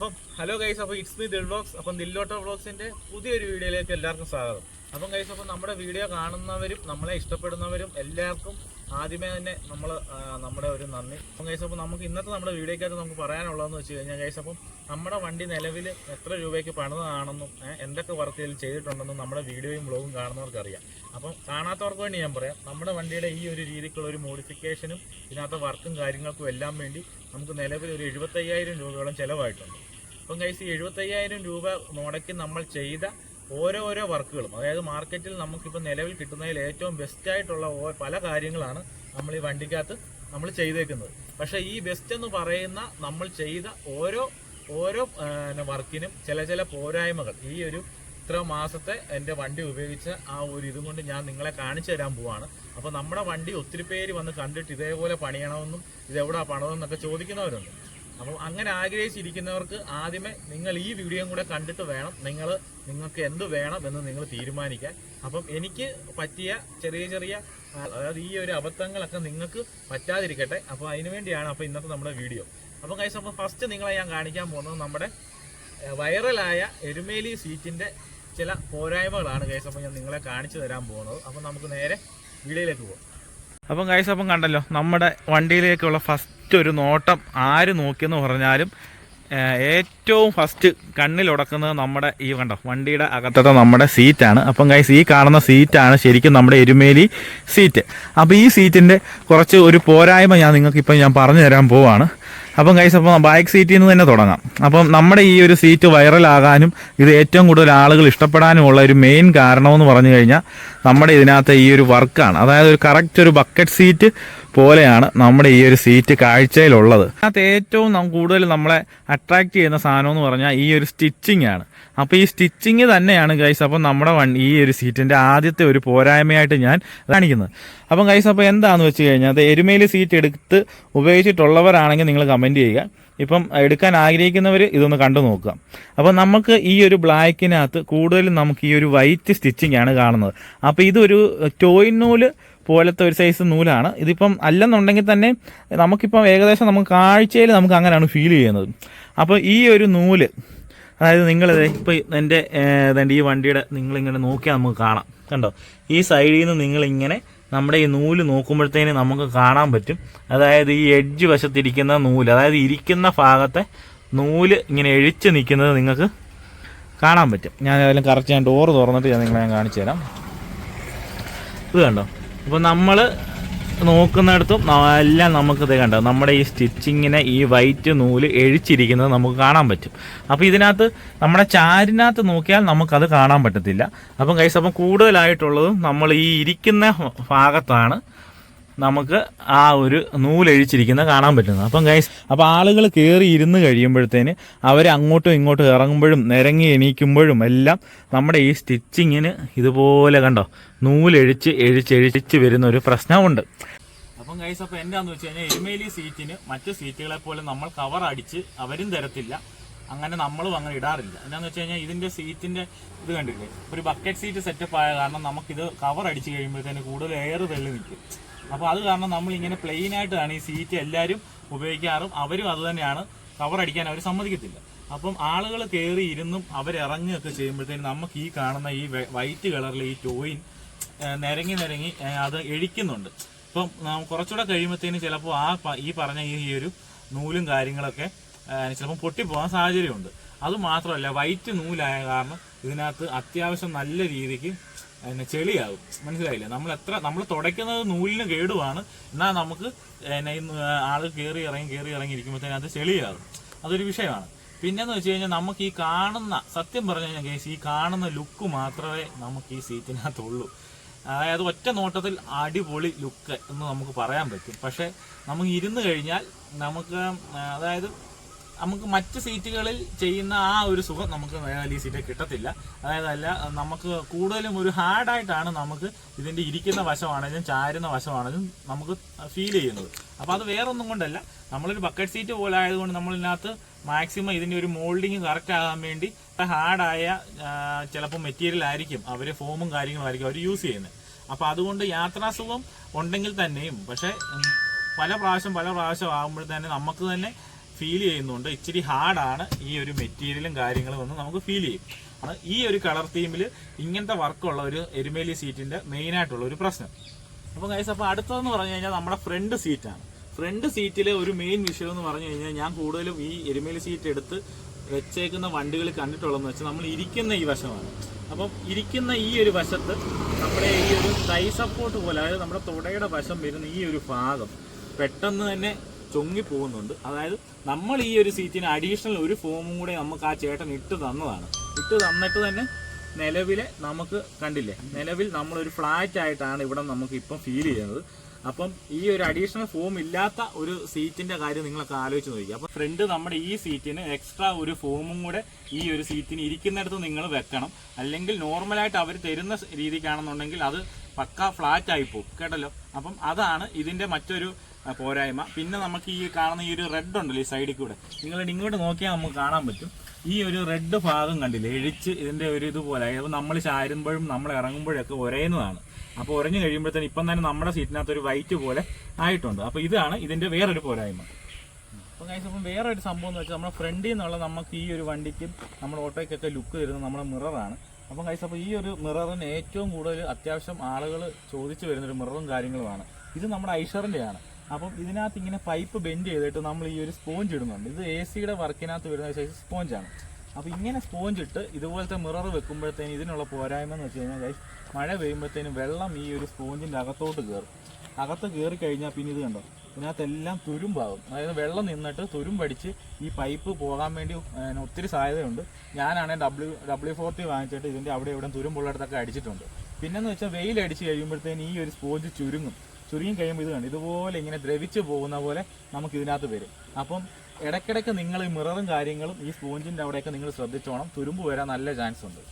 അപ്പം hello guys അപ്പോൾ it's me Dil vlogs അപ്പം ദില്ലോട്ട വ്ളോഗ്സിന്റെ പുതിയൊരു വീഡിയോയിലേക്ക് എല്ലാവർക്കും സ്വാഗതം. അപ്പം ഗൈസ് അപ്പോൾ നമ്മുടെ വീഡിയോ കാണുന്നവരും നമ്മളെ ഇഷ്ടപ്പെടുന്നവരും എല്ലാവർക്കും ആദ്യമേ തന്നെ നമ്മൾ നമ്മുടെ ഒരു നന്ദി. അപ്പം ഗൈസ് അപ്പോൾ നമുക്ക് ഇന്നത്തെ നമ്മുടെ വീഡിയോക്കകത്ത് നമുക്ക് പറയാനുള്ളതെന്ന് വെച്ച് കഴിഞ്ഞാൽ ഗൈസ് അപ്പം നമ്മുടെ വണ്ടി നിലവിൽ എത്ര രൂപയ്ക്ക് പണിതാണെന്നും എന്തൊക്കെ വർക്കുകൾ ചെയ്തിട്ടുണ്ടെന്നും നമ്മുടെ വീഡിയോയും ബ്ലോഗും കാണുന്നവർക്ക് അറിയാം. അപ്പം കാണാത്തവർക്ക് വേണ്ടി ഞാൻ പറയാം നമ്മുടെ വണ്ടിയുടെ ഈ ഒരു രീതിക്കുള്ള ഒരു മോഡിഫിക്കേഷനും ഇതിനകത്ത് വർക്കും കാര്യങ്ങൾക്കും എല്ലാം വേണ്ടി നമുക്ക് നിലവിൽ ഒരു എഴുപത്തയ്യായിരം രൂപയോളം ചിലവായിട്ടുണ്ട്. അപ്പം കൈസ് എഴുപത്തയ്യായിരം രൂപ മുടക്കി നമ്മൾ ചെയ്ത ഓരോ ഓരോ വർക്കുകളും അതായത് മാർക്കറ്റിൽ നമുക്കിപ്പോൾ നിലവിൽ കിട്ടുന്നതിൽ ഏറ്റവും ബെസ്റ്റ് ആയിട്ടുള്ള പല കാര്യങ്ങളാണ് നമ്മൾ ഈ വണ്ടിക്കകത്ത് നമ്മൾ ചെയ്തേക്കുന്നത്. പക്ഷേ ഈ ബെസ്റ്റ് എന്ന് പറയുന്ന നമ്മൾ ചെയ്ത ഓരോ ഓരോ വർക്കിനും ചില ചില പോരായ്മകൾ. ഈ ഒരു ഇത്ര മാസത്തെ എന്റെ വണ്ടി ഉപയോഗിച്ച ആ ഒരു ഇതും കൊണ്ട് ഞാൻ നിങ്ങളെ കാണിച്ചു തരാൻ പോവാണ്. അപ്പോൾ നമ്മുടെ വണ്ടി ഒത്തിരി പേര് വന്ന് കണ്ടിട്ട് ഇതേപോലെ പണിയണമെന്നും ഇതെവിടാ പണമെന്നൊക്കെ ചോദിക്കുന്നവരുണ്ട്. അപ്പം അങ്ങനെ ആഗ്രഹിച്ചിരിക്കുന്നവർക്ക് ആദ്യമേ നിങ്ങൾ ഈ വീഡിയോയും കൂടെ കണ്ടിട്ട് വേണം. നിങ്ങൾ നിങ്ങൾക്ക് എന്ത് വേണം എന്ന് നിങ്ങൾ തീരുമാനിക്കാൻ. അപ്പം എനിക്ക് പറ്റിയ ചെറിയ ചെറിയ അതായത് ഈ ഒരു അബദ്ധങ്ങളൊക്കെ നിങ്ങൾക്ക് പറ്റാതിരിക്കട്ടെ. അപ്പോൾ അതിനു വേണ്ടിയാണ് അപ്പോൾ ഇന്നത്തെ നമ്മുടെ വീഡിയോ. അപ്പം കൈസ് അപ്പോൾ ഫസ്റ്റ് നിങ്ങളെ ഞാൻ കാണിക്കാൻ പോകുന്നത് നമ്മുടെ വൈറലായ എരുമേലി സീറ്റിന്റെ ചില പോരായ്മകളാണ് കേസ് അപ്പോൾ ഞാൻ നിങ്ങളെ കാണിച്ചു തരാൻ പോകുന്നത്. അപ്പം നമുക്ക് നേരെ വീഡിയോയിലേക്ക് പോകാം അപ്പം കൈസ് അപ്പം കണ്ടല്ലോ നമ്മുടെ വണ്ടിയിലേക്കുള്ള ഫസ്റ്റ് ഒരു നോട്ടം ആര് നോക്കിയെന്ന് പറഞ്ഞാലും ഏറ്റവും ഫസ്റ്റ് കണ്ണിലുടക്കുന്നത് നമ്മുടെ ഈ കണ്ടോ വണ്ടിയുടെ അകത്തത്തെ നമ്മുടെ സീറ്റാണ് അപ്പം കൈസ് ഈ കാണുന്ന സീറ്റാണ് ശരിക്കും നമ്മുടെ എരുമേലി സീറ്റ് അപ്പോൾ ഈ സീറ്റിന്റെ കുറച്ച് ഒരു പോരായ്മ ഞാൻ നിങ്ങൾക്ക് ഇപ്പം ഞാൻ പറഞ്ഞു തരാൻ പോവാണ്. അപ്പം കൈസ് അപ്പം ബാക്ക് സീറ്റിൽ നിന്ന് തന്നെ തുടങ്ങാം. അപ്പം നമ്മുടെ ഈ ഒരു സീറ്റ് വൈറലാകാനും ഇത് ഏറ്റവും കൂടുതൽ ആളുകൾ ഇഷ്ടപ്പെടാനുമുള്ള ഒരു മെയിൻ കാരണമെന്ന് പറഞ്ഞു കഴിഞ്ഞാൽ നമ്മുടെ ഇതിനകത്ത് ഈ ഒരു വർക്കാണ്. അതായത് ഒരു കറക്റ്റ് ഒരു ബക്കറ്റ് സീറ്റ് പോലെയാണ് നമ്മുടെ ഈ ഒരു സീറ്റ് കാഴ്ചയിലുള്ളത്. അതിനകത്ത് ഏറ്റവും കൂടുതൽ നമ്മളെ അട്രാക്ട് ചെയ്യുന്ന സാധനം എന്ന് പറഞ്ഞാൽ ഈ ഒരു സ്റ്റിച്ചിങ് ആണ്. അപ്പോൾ ഈ സ്റ്റിച്ചിങ് തന്നെയാണ് ഗൈസ് അപ്പം നമ്മുടെ വൺ ഈ ഒരു സീറ്റിന്റെ ആദ്യത്തെ ഒരു പോരായ്മയായിട്ട് ഞാൻ കാണിക്കുന്നത്. അപ്പം ഗൈസ് അപ്പോൾ എന്താണെന്ന് വെച്ച് കഴിഞ്ഞാൽ അത് സീറ്റ് എടുത്ത് ഉപയോഗിച്ചിട്ടുള്ളവരാണെങ്കിൽ നിങ്ങൾ കമന്റ് ചെയ്യുക. ഇപ്പം എടുക്കാൻ ആഗ്രഹിക്കുന്നവർ ഇതൊന്ന് കണ്ടു നോക്കുക. അപ്പോൾ നമുക്ക് ഈ ഒരു ബ്ലാക്കിനകത്ത് കൂടുതലും നമുക്ക് ഈ ഒരു വൈറ്റ് സ്റ്റിച്ചിങ് ആണ് കാണുന്നത്. അപ്പോൾ ഇതൊരു ടോയിൻ നൂൽ പോലത്തെ ഒരു സൈസ് നൂലാണ്. ഇതിപ്പം അല്ലെന്നുണ്ടെങ്കിൽ തന്നെ നമുക്കിപ്പം ഏകദേശം നമുക്ക് കാഴ്ചയിൽ നമുക്ക് അങ്ങനെയാണ് ഫീൽ ചെയ്യുന്നത്. അപ്പോൾ ഈ ഒരു നൂൽ അതായത് നിങ്ങൾ ഇപ്പോൾ എന്റെ ഏതാണ്ട് ഈ വണ്ടിയുടെ നിങ്ങളിങ്ങനെ നോക്കിയാൽ നമുക്ക് കാണാം. കണ്ടോ? ഈ സൈഡിൽ നിന്ന് നിങ്ങളിങ്ങനെ നമ്മുടെ ഈ നൂൽ നോക്കുമ്പോഴത്തേന് നമുക്ക് കാണാൻ പറ്റും. അതായത് ഈ എഡ്ജ് വശത്തിരിക്കുന്ന നൂൽ അതായത് ഇരിക്കുന്ന ഭാഗത്തെ നൂൽ ഇങ്ങനെ എഴിച്ച് നിൽക്കുന്നത് നിങ്ങൾക്ക് കാണാൻ പറ്റും. ഞാൻ ഏതായാലും കറക്റ്റ് ഞാൻ ഡോറ് തുറന്നിട്ട് ഞാൻ നിങ്ങളെ ഞാൻ കാണിച്ചു തരാം ഇത് കണ്ടോ? അപ്പോൾ നമ്മൾ നോക്കുന്നിടത്തും എല്ലാം നമുക്ക് ഇത് കണ്ടോ. നമ്മുടെ ഈ സ്റ്റിച്ചിങ്ങിനെ ഈ വൈറ്റ് നൂൽ എഴിച്ചിരിക്കുന്നത് നമുക്ക് കാണാൻ പറ്റും. അപ്പോൾ ഇതിനകത്ത് നമ്മുടെ ചാരിനകത്ത് നോക്കിയാൽ നമുക്കത് കാണാൻ പറ്റത്തില്ല. അപ്പം കൈസ് അപ്പം കൂടുതലായിട്ടുള്ളതും നമ്മൾ ഈ ഇരിക്കുന്ന ഭാഗത്താണ്. നമുക്ക് ആ ഒരു നൂലഴിച്ചിരിക്കുന്നത് കാണാൻ പറ്റുന്നത്. അപ്പം ഗൈസ് അപ്പോൾ ആളുകൾ കയറി ഇരുന്ന് കഴിയുമ്പോഴത്തേന് അവർ അങ്ങോട്ടും ഇങ്ങോട്ടും ഇറങ്ങുമ്പോഴും നിരങ്ങി എണീക്കുമ്പോഴും എല്ലാം നമ്മുടെ ഈ സ്റ്റിച്ചിങ്ങിന് ഇതുപോലെ കണ്ടോ നൂലഴിച്ച് എഴിച്ചെഴിച്ച് വരുന്ന ഒരു പ്രശ്നമുണ്ട്. അപ്പം ഗൈസ് അപ്പോൾ എന്താന്ന് വെച്ച് കഴിഞ്ഞാൽ എരുമേലി സീറ്റിന് മറ്റ് സീറ്റുകളെ പോലെ നമ്മൾ കവർ അടിച്ച് അവരും തരത്തില്ല. അങ്ങനെ നമ്മളും അങ്ങനെ ഇടാറില്ല. എന്താണെന്ന് വെച്ച് കഴിഞ്ഞാൽ ഇതിന്റെ സീറ്റിന്റെ ഇത് കണ്ടില്ലേ? ഒരു ബക്കറ്റ് സീറ്റ് സെറ്റപ്പ് ആയ കാരണം നമുക്കിത് കവർ അടിച്ച് കഴിയുമ്പോഴത്തേന് കൂടുതൽ എയർ തള്ളി നിൽക്കും. അപ്പോൾ അത് കാരണം നമ്മൾ ഇങ്ങനെ പ്ലെയിൻ ആയിട്ടാണ് ഈ സീറ്റ് എല്ലാവരും ഉപയോഗിക്കാറും. അവരും അത് തന്നെയാണ്. കവർ അടിക്കാൻ അവർ സമ്മതിക്കത്തില്ല. അപ്പം ആളുകൾ കയറി ഇരുന്നും അവരിറങ്ങുകയൊക്കെ ചെയ്യുമ്പോഴത്തേന് നമുക്ക് ഈ കാണുന്ന ഈ വൈറ്റ് കളറിൽ ഈ ടോയിൻ നിരങ്ങി നിരങ്ങി അത് എഴിക്കുന്നുണ്ട്. ഇപ്പം കുറച്ചുകൂടെ കഴിയുമ്പോഴത്തേന് ചിലപ്പോൾ ആ ഈ പറഞ്ഞ ഈ ഒരു നൂലും കാര്യങ്ങളൊക്കെ ചിലപ്പം പൊട്ടിപ്പോകാൻ സാഹചര്യമുണ്ട്. അത് മാത്രമല്ല വൈറ്റ് നൂലായ കാരണം ഇതിനകത്ത് അത്യാവശ്യം നല്ല രീതിക്ക് പിന്നെ ചെളിയാകും മനസ്സിലായില്ലേ? നമ്മൾ എത്ര നമ്മൾ തുടയ്ക്കുന്നത് നൂലിന് കേടുവാണ്. എന്നാൽ നമുക്ക് ആൾ കയറി ഇറങ്ങി കയറി ഇറങ്ങി ഇരിക്കുമ്പോഴത്തേന് അത് ചെളിയാകും അതൊരു വിഷയമാണ്. പിന്നെന്ന് വെച്ച് കഴിഞ്ഞാൽ നമുക്ക് ഈ കാണുന്ന സത്യം പറഞ്ഞു കഴിഞ്ഞാൽ കേസ് ഈ കാണുന്ന ലുക്ക് മാത്രമേ നമുക്ക് ഈ സീറ്റിനകത്തുള്ളൂ. അതായത് ഒറ്റ നോട്ടത്തിൽ അടിപൊളി ലുക്ക് എന്ന് നമുക്ക് പറയാൻ പറ്റും. പക്ഷേ നമുക്ക് ഇരുന്ന് കഴിഞ്ഞാൽ നമുക്ക് അതായത് നമുക്ക് മറ്റ് സീറ്റുകളിൽ ചെയ്യുന്ന ആ ഒരു സുഖം നമുക്ക് ഈ സീറ്റിൽ കിട്ടത്തില്ല. അതായത് അല്ല നമുക്ക് കൂടുതലും ഒരു ഹാർഡായിട്ടാണ് നമുക്ക് ഇതിന്റെ ഇരിക്കുന്ന വശമാണെങ്കിലും ചാരുന്ന വശമാണെങ്കിലും നമുക്ക് ഫീൽ ചെയ്യുന്നത്. അപ്പോൾ അത് വേറൊന്നും കൊണ്ടല്ല. നമ്മളൊരു ബക്കറ്റ് സീറ്റ് പോലെ ആയതുകൊണ്ട് നമ്മളിതിനകത്ത് മാക്സിമം ഇതിന്റെ ഒരു മോൾഡിങ് കറക്റ്റ് ആകാൻ വേണ്ടി ഹാർഡായ ചിലപ്പോൾ മെറ്റീരിയൽ ആയിരിക്കും അവർ ഫോമും കാര്യങ്ങളും ആയിരിക്കും അവർ യൂസ് ചെയ്യുന്നത്. അപ്പോൾ അതുകൊണ്ട് യാത്രാസുഖം ഉണ്ടെങ്കിൽ തന്നെയും പക്ഷേ പല പ്രാവശ്യം പല പ്രാവശ്യം ആകുമ്പോൾ തന്നെ നമുക്ക് തന്നെ ഫീൽ ചെയ്യുന്നുണ്ട്. ഇച്ചിരി ഹാർഡാണ് ഈ ഒരു മെറ്റീരിയലും കാര്യങ്ങളും ഒന്ന് നമുക്ക് ഫീൽ ചെയ്യും. ആണ് ഈ ഒരു കളർ തീമിൽ ഇങ്ങനത്തെ വർക്കുള്ള ഒരു എരുമേലി സീറ്റിന്റെ മെയിനായിട്ടുള്ള ഒരു പ്രശ്നം. അപ്പോൾ ഗൈസ് അപ്പോൾ അടുത്തതെന്ന് പറഞ്ഞു കഴിഞ്ഞാൽ നമ്മുടെ ഫ്രണ്ട് സീറ്റാണ് ഫ്രണ്ട് സീറ്റിലെ ഒരു മെയിൻ വിഷയം എന്ന് പറഞ്ഞു കഴിഞ്ഞാൽ ഞാൻ കൂടുതലും ഈ എരുമേലി സീറ്റ് എടുത്ത് വെച്ചേക്കുന്ന വണ്ടികൾ കണ്ടിട്ടുള്ളതെന്ന് വെച്ചാൽ നമ്മൾ ഇരിക്കുന്ന ഈ വശമാണ്. അപ്പം ഇരിക്കുന്ന ഈ ഒരു വശത്ത് നമ്മുടെ ഈ ഒരു തൈ സപ്പോർട്ട് പോലെ അതായത് നമ്മുടെ തുടയുടെ വശം വരുന്ന ഈ ഒരു ഭാഗം പെട്ടെന്ന് തന്നെ ചൊങ്ങി പോകുന്നുണ്ട് അതായത് നമ്മൾ ഈ ഒരു സീറ്റിന് അഡീഷണൽ ഒരു ഫോമും കൂടെ നമുക്ക് ആ ചേട്ടൻ ഇട്ട് തന്നതാണ്. ഇട്ട് തന്നിട്ട് തന്നെ നിലവിലെ നമുക്ക് കണ്ടില്ലേ? നിലവിൽ നമ്മളൊരു ഫ്ലാറ്റ് ആയിട്ടാണ് ഇവിടെ നമുക്ക് ഇപ്പം ഫീൽ ചെയ്യുന്നത്. അപ്പം ഈ ഒരു അഡീഷണൽ ഫോം ഇല്ലാത്ത ഒരു സീറ്റിന്റെ കാര്യം നിങ്ങളൊക്കെ ആലോചിച്ച് നോക്കുക അപ്പം ഫ്രണ്ട് നമ്മുടെ ഈ സീറ്റിന് എക്സ്ട്രാ ഒരു ഫോമും കൂടെ ഈ ഒരു സീറ്റിന് ഇരിക്കുന്നിടത്ത് നിങ്ങൾ വെക്കണം. അല്ലെങ്കിൽ നോർമലായിട്ട് അവർ തരുന്ന രീതിക്കാണെന്നുണ്ടെങ്കിൽ അത് പക്ക ഫ്ലാറ്റ് ആയി പോകും. കേട്ടല്ലോ? അപ്പം അതാണ് ഇതിന്റെ മറ്റൊരു പോരായ്മ. പിന്നെ നമുക്ക് ഈ കാണുന്ന ഈ ഒരു റെഡ് ഉണ്ടല്ലോ ഈ സൈഡിൽ കൂടെ. നിങ്ങൾ ഇങ്ങോട്ട് നോക്കിയാൽ നമുക്ക് കാണാൻ പറ്റും. ഈ ഒരു റെഡ് ഭാഗം കണ്ടില്ലേ എഴിച്ച് ഇതിന്റെ ഒരു ഇതുപോലെ. അതായത് നമ്മൾ ചാരുമ്പോഴും നമ്മൾ ഇറങ്ങുമ്പോഴൊക്കെ ഒരയുന്നതാണ്. അപ്പോൾ ഉറഞ്ഞു കഴിയുമ്പോഴത്തേന് ഇപ്പം തന്നെ നമ്മുടെ സീറ്റിനകത്ത് ഒരു വൈറ്റ് പോലെ ആയിട്ടുണ്ട്. അപ്പോൾ ഇതാണ് ഇതിന്റെ വേറൊരു പോരായ്മ. അപ്പോൾ കഴിച്ച് അപ്പം വേറെ ഒരു സംഭവം എന്ന് വെച്ചാൽ നമ്മുടെ ഫ്രണ്ടിൽ നിന്നുള്ള നമുക്ക് ഈ ഒരു വണ്ടിക്ക് നമ്മുടെ ഓട്ടോയ്ക്കൊക്കെ ലുക്ക് തരുന്നത് നമ്മുടെ മിററാണ് അപ്പം കഴിച്ച് അപ്പോൾ ഈ ഒരു മിററിന് ഏറ്റവും കൂടുതൽ അത്യാവശ്യം ആളുകൾ ചോദിച്ചു വരുന്നൊരു മിററും കാര്യങ്ങളുമാണ്. ഇത് നമ്മുടെ ഐഷറിന്റെയാണ് അപ്പം ഇതിനകത്ത് ഇങ്ങനെ പൈപ്പ് ബെൻഡ് ചെയ്തിട്ട് നമ്മൾ ഈ ഒരു സ്പോഞ്ച് ഇടുന്നുണ്ട്. ഇത് എ സിയുടെ വർക്കിനകത്ത് വരുന്ന സൈസ് സ്പോഞ്ചാണ് അപ്പോൾ ഇങ്ങനെ സ്പോഞ്ച് ഇട്ട് ഇതുപോലത്തെ മിറർ വെക്കുമ്പോഴത്തേന് ഇതിനുള്ള പോരായ്മ എന്ന് വെച്ച് കഴിഞ്ഞാൽ ഗൈസ് മഴ പെയ്യുമ്പോഴത്തേനും വെള്ളം ഈ ഒരു സ്പോഞ്ചിന്റെ അകത്തോട്ട് കയറും അകത്ത് കയറി കഴിഞ്ഞാൽ പിന്നെ ഇത് കണ്ടോ? ഇതിനകത്തെല്ലാം തുരുമ്പാകും. അതായത് വെള്ളം നിന്നിട്ട് തുരുമ്പടിച്ച് ഈ പൈപ്പ് പോകാൻ വേണ്ടി ഒത്തിരി സാധ്യതയുണ്ട്. ഞാനാണെങ്കിൽ ഡബ്ല്യൂ ഡബ്ല്യു ഫോർട്ടി വാങ്ങിച്ചിട്ട് ഇതിന്റെ അവിടെ ഇവിടെ തുരുമ്പുള്ളിടത്തൊക്കെ അടിച്ചിട്ടുണ്ട്. പിന്നെന്ന് വെച്ചാൽ വെയിൽ അടിച്ച് കഴിയുമ്പോഴത്തേന് ഈ ഒരു സ്പോഞ്ച് ചുരുങ്ങും. ചുരുങ്ങി കഴിയുമ്പോൾ ഇത് കാണും ഇതുപോലെ ഇങ്ങനെ ദ്രവിച്ച് പോകുന്ന പോലെ നമുക്ക് ഇതിനകത്ത് വരും. അപ്പം ഇടയ്ക്കിടയ്ക്ക് നിങ്ങൾ ഈ മിററും കാര്യങ്ങളും ഈ സ്പോഞ്ചിന്റെ അവിടെയൊക്കെ നിങ്ങൾ ശ്രദ്ധിച്ചോണം. തുരുമ്പ് വരാൻ നല്ല ചാൻസ് ഉണ്ട്.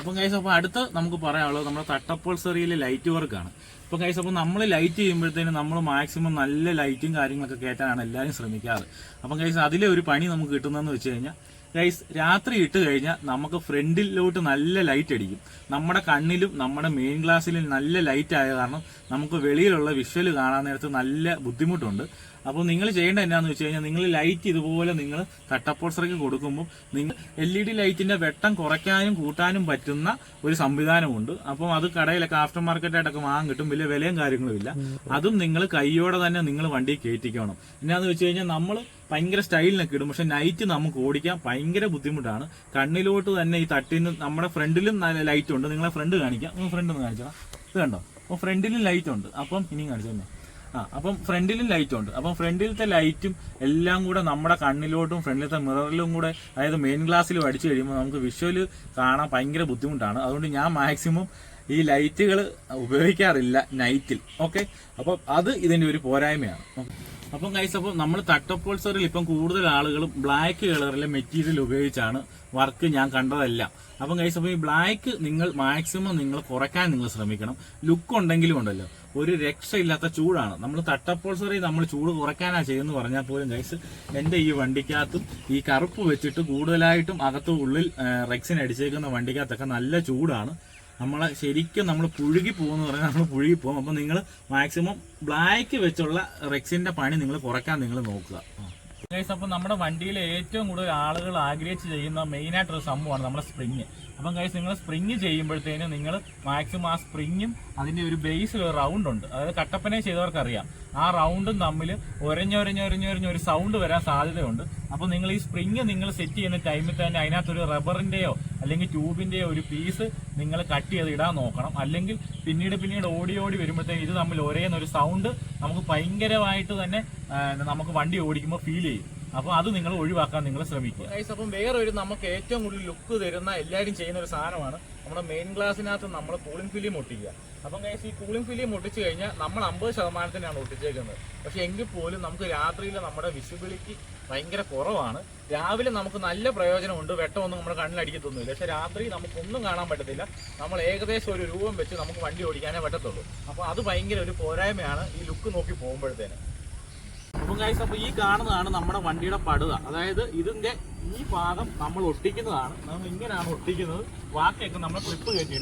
അപ്പം കൈസ് അപ്പോൾ അടുത്ത് നമുക്ക് പറയാനുള്ളത് നമ്മുടെ തട്ടപ്പോൾസറിയിലെ ലൈറ്റ് വർക്കാണ് ഇപ്പം കൈസ് അപ്പോൾ നമ്മൾ ലൈറ്റ് ചെയ്യുമ്പോഴത്തേനും നമ്മൾ മാക്സിമം നല്ല ലൈറ്റും കാര്യങ്ങളൊക്കെ കയറ്റാനാണ് എല്ലാവരും ശ്രമിക്കാറ്. അപ്പം കൈസ് അതിലെ ഒരു പണി നമുക്ക് കിട്ടുന്നതെന്ന് വെച്ച് കഴിഞ്ഞാൽ ഗൈസ് രാത്രി ഇട്ട് കഴിഞ്ഞാൽ നമുക്ക് ഫ്രണ്ടിലോട്ട് നല്ല ലൈറ്റ് അടിക്കും. നമ്മുടെ കണ്ണിലും നമ്മുടെ മെയിൻ ഗ്ലാസ്സിലും നല്ല ലൈറ്റ് ആയ കാരണം നമുക്ക് വെളിയിലുള്ള വിഷ്വൽ കാണാൻ നേരത്ത് നല്ല ബുദ്ധിമുട്ടുണ്ട്. അപ്പോൾ നിങ്ങൾ ചെയ്യേണ്ട എന്നാന്ന് വെച്ച് കഴിഞ്ഞാൽ നിങ്ങൾ ലൈറ്റ് ഇതുപോലെ നിങ്ങൾ തട്ടപ്പോൾസറയ്ക്ക് കൊടുക്കുമ്പോൾ നിങ്ങൾ എൽ ഇ ഡി ലൈറ്റിന്റെ വെട്ടം കുറയ്ക്കാനും കൂട്ടാനും പറ്റുന്ന ഒരു സംവിധാനമുണ്ട്. അപ്പം അത് കടയിലൊക്കെ ആഫ്റ്റർ മാർക്കറ്റായിട്ടൊക്കെ വാങ്ങാൻ കിട്ടും. വലിയ വിലയും കാര്യങ്ങളും ഇല്ല. അതും നിങ്ങൾ കൈയോടെ തന്നെ നിങ്ങൾ വണ്ടി കയറ്റിക്കണം. എന്നാന്ന് വെച്ച് കഴിഞ്ഞാൽ നമ്മൾ ഭയങ്കര സ്റ്റൈലിനൊക്കെ ഇടും. പക്ഷെ നൈറ്റ് നമുക്ക് ഓടിക്കാൻ ഭയങ്കര ബുദ്ധിമുട്ടാണ്. കണ്ണിലോട്ട് തന്നെ ഈ തട്ടിന് നമ്മുടെ ഫ്രണ്ടിലും ലൈറ്റ് ഉണ്ട്. നിങ്ങളെ ഫ്രണ്ട് കാണിക്കാം. ഫ്രണ്ട് ഒന്ന് കാണിച്ചാൽ ഇത് കണ്ടോ? അപ്പോൾ ഫ്രണ്ടിലും ലൈറ്റ് ഉണ്ട്. അപ്പം ഇനിയും കാണിച്ചു തന്നെ ആ അപ്പം ഫ്രണ്ടിലും ലൈറ്റ് ഉണ്ട്. അപ്പം ഫ്രണ്ടിലത്തെ ലൈറ്റും എല്ലാം കൂടെ നമ്മുടെ കണ്ണിലോട്ടും ഫ്രണ്ടിലത്തെ മിററിലും കൂടെ അതായത് മെയിൻ ഗ്ലാസ്സിലും അടിച്ചു കഴിയുമ്പോൾ നമുക്ക് വിഷ്വൽ കാണാൻ ഭയങ്കര ബുദ്ധിമുട്ടാണ്. അതുകൊണ്ട് ഞാൻ മാക്സിമം ഈ ലൈറ്റുകൾ ഉപയോഗിക്കാറില്ല നൈറ്റിൽ ഓക്കെ അപ്പം അത് ഇതിന്റെ ഒരു പോരായ്മയാണ്. അപ്പം കൈസ് അപ്പം നമ്മൾ തട്ടപ്പോൾസറിൽ ഇപ്പം കൂടുതൽ ആളുകളും ബ്ലാക്ക് കളറിലെ മെറ്റീരിയൽ ഉപയോഗിച്ചാണ് വർക്ക് ഞാൻ കണ്ടതെല്ലാം. അപ്പം കൈസ് അപ്പം ഈ ബ്ലാക്ക് നിങ്ങൾ മാക്സിമം നിങ്ങൾ കുറയ്ക്കാൻ നിങ്ങൾ ശ്രമിക്കണം. ലുക്ക് ഉണ്ടെങ്കിലും ഉണ്ടല്ലോ. ഒരു രക്ഷയില്ലാത്ത ചൂടാണ്. നമ്മൾ തട്ടപ്പോൾസറി നമ്മൾ ചൂട് കുറയ്ക്കാനാ ചെയ്യുന്നു പറഞ്ഞാൽ പോലും ഗൈസ് എന്റെ ഈ വണ്ടിക്കകത്തും ഈ കറുപ്പ് വെച്ചിട്ട് കൂടുതലായിട്ടും അകത്ത് ഉള്ളിൽ റെക്സിന് അടിച്ചേക്കുന്ന വണ്ടിക്കകത്തൊക്കെ നല്ല ചൂടാണ്. നമ്മളെ ശരിക്കും നമ്മൾ പുഴുകി പോകുന്ന പറഞ്ഞാൽ നമ്മൾ പുഴുകി പോകും. അപ്പം നിങ്ങൾ മാക്സിമം ബ്ലാക്ക് വെച്ചുള്ള റെക്സിന്റെ പണി നിങ്ങൾ കുറയ്ക്കാൻ നിങ്ങൾ നോക്കുക. ഗൈസ് അപ്പം നമ്മുടെ വണ്ടിയിൽ ഏറ്റവും കൂടുതൽ ആളുകൾ ആഗ്രഹിച്ച് ചെയ്യുന്ന മെയിൻ ആയിട്ടൊരു സംഭവമാണ് നമ്മുടെ സ്പ്രിങ് അപ്പം ഗൈസ് നിങ്ങൾ സ്പ്രിങ് ചെയ്യുമ്പോഴത്തേനും നിങ്ങൾ മാക്സിമം ആ സ്പ്രിങ്ങും അതിന്റെ ഒരു ബേസ് റൗണ്ട് ഉണ്ട്. അതായത് കട്ടപ്പനെ ചെയ്തവർക്കറിയാം. ആ റൗണ്ടും തമ്മിൽ ഒരഞ്ഞൊരഞ്ഞൊരഞ്ഞൊരഞ്ഞ ഒരു സൗണ്ട് വരാൻ സാധ്യതയുണ്ട്. അപ്പോൾ നിങ്ങൾ ഈ സ്പ്രിങ് നിങ്ങൾ സെറ്റ് ചെയ്യുന്ന ടൈമിൽ തന്നെ അതിനകത്തൊരു റബ്ബറിന്റെയോ അല്ലെങ്കിൽ ട്യൂബിന്റെ ഒരു പീസ് നിങ്ങൾ കട്ട് ചെയ്ത് ഇടാൻ നോക്കണം. അല്ലെങ്കിൽ പിന്നീട് പിന്നീട് ഓടി ഓടി വരുമ്പോഴത്തേക്കും ഇത് തമ്മിൽ ഒരേന്നൊരു സൗണ്ട് നമുക്ക് ഭയങ്കരമായിട്ട് തന്നെ നമുക്ക് വണ്ടി ഓടിക്കുമ്പോൾ ഫീൽ ചെയ്യും. അപ്പോൾ അത് നിങ്ങൾ ഒഴിവാക്കാൻ നിങ്ങൾ ശ്രമിക്കുക. അപ്പം വേറെ ഒരു നമുക്ക് ഏറ്റവും കൂടുതൽ ലുക്ക് തരുന്ന എല്ലാവരും ചെയ്യുന്ന ഒരു സാധനമാണ് നമ്മുടെ മെയിൻ ഗ്ലാസിനകത്ത് നമ്മൾ കൂളിംഗ് ഫിലിം ഒട്ടിക്കുക. അപ്പം ഗൈസ് ഈ കൂളിംഗ് ഫിലിം ഒട്ടിച്ചു കഴിഞ്ഞാൽ നമ്മൾ അമ്പത് ശതമാനത്തിനാണ് ഒട്ടിച്ചേക്കുന്നത്. പക്ഷെ എങ്കിൽ പോലും നമുക്ക് രാത്രിയിൽ നമ്മുടെ വിസിബിലിറ്റി ഭയങ്കര കുറവാണ്. രാവിലെ നമുക്ക് നല്ല പ്രയോജനമുണ്ട്. വെട്ടമൊന്നും നമ്മുടെ കണ്ണിലടിക്കത്തൊന്നുമില്ല പക്ഷെ രാത്രി നമുക്കൊന്നും കാണാൻ പറ്റത്തില്ല. നമ്മൾ ഏകദേശം ഒരു രൂപം വെച്ച് നമുക്ക് വണ്ടി ഓടിക്കാനേ പറ്റത്തുള്ളൂ. അപ്പോൾ അത് ഭയങ്കര ഒരു പോരായ്മയാണ് ഈ ലുക്ക് നോക്കി പോകുമ്പോഴത്തേന്. അപ്പം ഗൈസ് അപ്പോൾ ഈ കാണുന്നതാണ് നമ്മുടെ വണ്ടിയുടെ പടുത. അതായത് ഇതിന്റെ ഈ ഭാഗം നമ്മൾ ഒട്ടിക്കുന്നതാണ്. നമ്മൾ ഇങ്ങനെയാണ് ഒട്ടിക്കുന്നത്. ബാക്കിയൊക്കെ നമ്മൾ ക്ലിപ്പ് കയറ്റി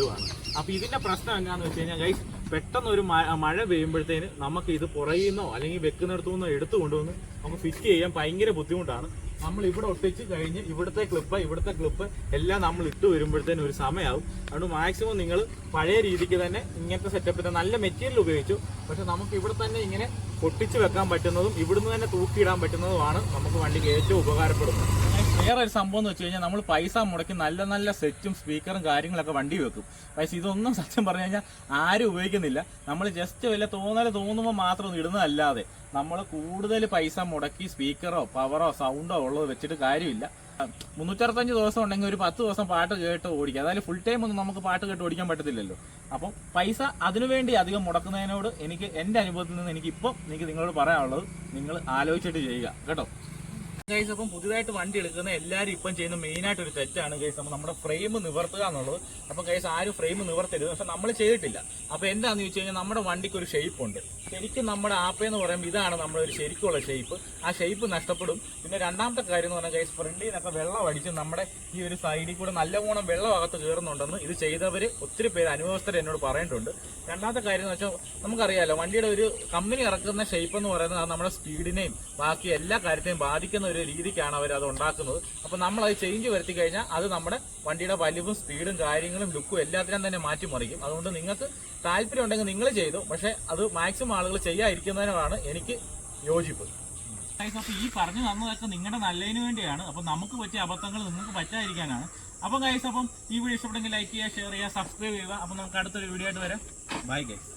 അപ്പൊ ഇതിന്റെ പ്രശ്നം എന്താണെന്ന് വെച്ച് കഴിഞ്ഞാൽ ഗൈസ് പെട്ടെന്ന് ഒരു മഴ പെയ്യുമ്പോഴത്തേന് നമുക്ക് ഇത് പുറയുന്നോ അല്ലെങ്കിൽ വെക്കുന്നിടത്തു നിന്നോ എടുത്തു കൊണ്ടുവന്ന് നമുക്ക് ഫിറ്റ് ചെയ്യാൻ ഭയങ്കര ബുദ്ധിമുട്ടാണ്. നമ്മൾ ഇവിടെ ഒട്ടിച്ച് കഴിഞ്ഞ് ഇവിടുത്തെ ക്ലിപ്പ് ഇവിടുത്തെ ക്ലിപ്പ് എല്ലാം നമ്മൾ ഇട്ട് വരുമ്പോഴത്തേന് ഒരു സമയമാവും അതുകൊണ്ട് മാക്സിമം നിങ്ങൾ പഴയ രീതിക്ക് തന്നെ ഇങ്ങനത്തെ സെറ്റപ്പിന്റെ നല്ല മെറ്റീരിയൽ ഉപയോഗിച്ചു. പക്ഷെ നമുക്ക് ഇവിടെ തന്നെ ഇങ്ങനെ ഒട്ടിച്ച് വെക്കാൻ പറ്റുന്നതും ഇവിടുന്ന് തന്നെ തൂക്കിയിടാൻ പറ്റുന്നതുമാണ് നമുക്ക് വണ്ടിക്ക് ഏറ്റവും ഉപകാരപ്പെടുന്നത്. വേറെ ഒരു സംഭവം എന്ന് വെച്ച് കഴിഞ്ഞാൽ നമ്മൾ പൈസ മുടക്കി നല്ല നല്ല സെറ്റും സ്പീക്കറും കാര്യങ്ങളൊക്കെ വണ്ടി വെക്കും. പക്ഷേ ഇതൊന്നും സത്യം പറഞ്ഞു കഴിഞ്ഞാൽ ആരും ഉപയോഗിക്കുന്നില്ല. നമ്മൾ ജസ്റ്റ് വല്ല തോന്നൽ തോന്നുമ്പോൾ മാത്രം ഇടുന്നതല്ലാതെ. നമ്മൾ കൂടുതൽ പൈസ മുടക്കി സ്പീക്കറോ പവറോ സൗണ്ടോ ഉള്ളത് വെച്ചിട്ട് കാര്യമില്ല. മുന്നൂറ്ററുപത്തഞ്ച് ദിവസം ഉണ്ടെങ്കിൽ ഒരു പത്ത് ദിവസം പാട്ട് കേട്ട് ഓടിക്കുക അതായത് ഫുൾ ടൈം ഒന്നും നമുക്ക് പാട്ട് കേട്ട് ഓടിക്കാൻ പറ്റത്തില്ലല്ലോ. അപ്പം പൈസ അതിനുവേണ്ടി അധികം മുടക്കുന്നതിനോട് എനിക്ക് എന്റെ അനുഭവത്തിൽ നിന്ന് എനിക്ക് ഇപ്പം എനിക്ക് നിങ്ങളോട് പറയാനുള്ളത് നിങ്ങൾ ആലോചിച്ചിട്ട് ചെയ്യുക. കേട്ടോ? ഗൈസ് അപ്പം പുതിയതായിട്ട് വണ്ടി എടുക്കുന്ന എല്ലാവരും ഇപ്പം ചെയ്യുന്ന മെയിൻ ആയിട്ട് ഒരു തെറ്റാണ് ഗൈസ് നമ്മൾ നമ്മുടെ ഫ്രെയിം നിവർത്തുക എന്നുള്ളത്. അപ്പം ഗൈസ് ആരും ഫ്രെയിം നിവർത്തരുത്. പക്ഷെ നമ്മൾ ചെയ്തിട്ടില്ല. അപ്പം എന്താണെന്ന് ചോദിച്ചു കഴിഞ്ഞാൽ നമ്മുടെ വണ്ടിക്ക് ഒരു ഷേപ്പ് ഉണ്ട്. ശരിക്കും നമ്മുടെ ആപ്പ് എന്ന് പറയുമ്പോൾ ഇതാണ് നമ്മുടെ ഒരു ശരിക്കുള്ള ഷേപ്പ് ആ ഷേപ്പ് നഷ്ടപ്പെടും. പിന്നെ രണ്ടാമത്തെ കാര്യം എന്ന് പറഞ്ഞാൽ ഗൈസ് ഫ്രണ്ടിൽ നിന്നൊക്കെ വെള്ളം അടിച്ച് നമ്മുടെ ഈ ഒരു സൈഡിൽ കൂടെ നല്ലവണ്ണം വെള്ളം അകത്ത് കയറുന്നുണ്ടെന്ന് ഇത് ചെയ്തവർ ഒത്തിരി പേര് അനുഭവസ്ഥർ എന്നോട് പറഞ്ഞിട്ടുണ്ട് രണ്ടാമത്തെ കാര്യം എന്ന് വെച്ചാൽ നമുക്കറിയാലോ വണ്ടിയുടെ ഒരു കമ്പനി ഇറക്കുന്ന ഷേപ്പ് എന്ന് പറയുന്നത് നമ്മുടെ സ്പീഡിനെയും ബാക്കി എല്ലാ കാര്യത്തെയും ബാധിക്കുന്ന ഒരു രീതിക്കാണ് അവർ അത് ഉണ്ടാക്കുന്നത്. അപ്പോൾ നമ്മൾ അത് ചേഞ്ച് വരുത്തി കഴിഞ്ഞാൽ അത് നമ്മുടെ വണ്ടിയുടെ വലിവും സ്പീഡും കാര്യങ്ങളും ലുക്കും എല്ലാത്തിനും തന്നെ മാറ്റിമറിക്കും. അതുകൊണ്ട് നിങ്ങൾക്ക് താല്പര്യം ഉണ്ടെങ്കിൽ നിങ്ങൾ ചെയ്തു. പക്ഷേ അത് മാക്സിമം ആളുകൾ ചെയ്യാതിരിക്കുന്നതിനാണ് എനിക്ക് യോജിപ്പ്. അപ്പോൾ ഈ പറഞ്ഞു തന്നതൊക്കെ നിങ്ങളുടെ നല്ലതിന് വേണ്ടിയാണ്. അപ്പോൾ നമുക്ക് പറ്റിയ അബദ്ധങ്ങൾ നിങ്ങൾക്ക് പറ്റാതിരിക്കാനാണ്. അപ്പോൾ ഗൈസ് അപ്പം ഈ വീഡിയോ ഇഷ്ടപ്പെട്ടെങ്കിൽ ലൈക്ക് ചെയ്യുക ഷെയർ ചെയ്യുക സബ്സ്ക്രൈബ് ചെയ്യുക. അപ്പോൾ നമുക്ക് അടുത്തൊരു വീഡിയോ ആയിട്ട് വരാം. Bye guys